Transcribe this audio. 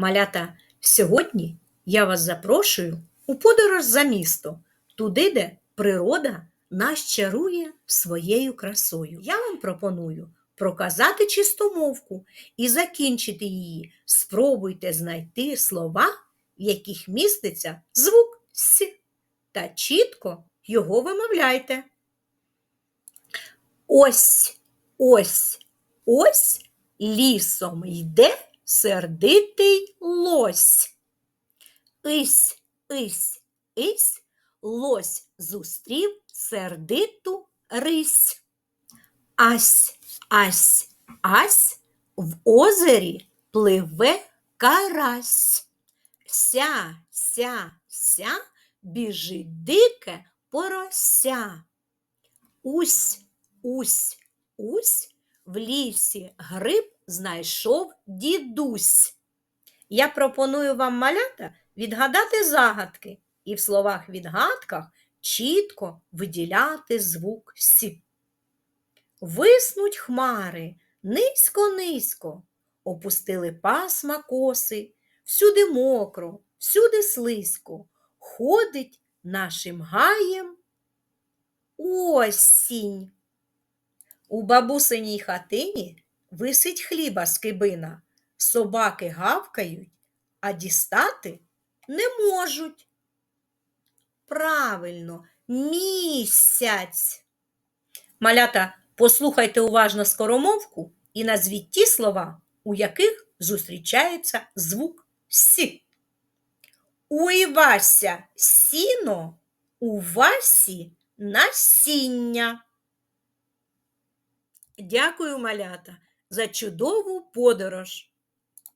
Малята, сьогодні я вас запрошую у подорож за місто, туди, де природа нас чарує своєю красою. Я вам пропоную проказати чистомовку і закінчити її. Спробуйте знайти слова, в яких міститься звук С, та чітко його вимовляйте. Ось, ось, ось лісом йде сердитий лось. Ись, ись, ись, лось зустрів сердиту рись. Ась, ась, ась, в озері пливе карась. Ся, ся, ся, біжить дике порося. Усь, усь, усь, в лісі гриб знайшов дідусь. Я пропоную вам малята відгадати загадки і в словах-відгадках чітко виділяти звук Сі. Виснуть хмари низько-низько, опустили пасма коси, всюди мокро, всюди слизько, ходить нашим гаєм осінь. У бабусиній хатині висить хліба скибина, собаки гавкають, а дістати не можуть. Правильно, місяць. Малята, послухайте уважно скоромовку і назвіть ті слова, у яких зустрічається звук Сі. У Івася сіно, у Васі насіння. Дякую, малята, за чудову подорож.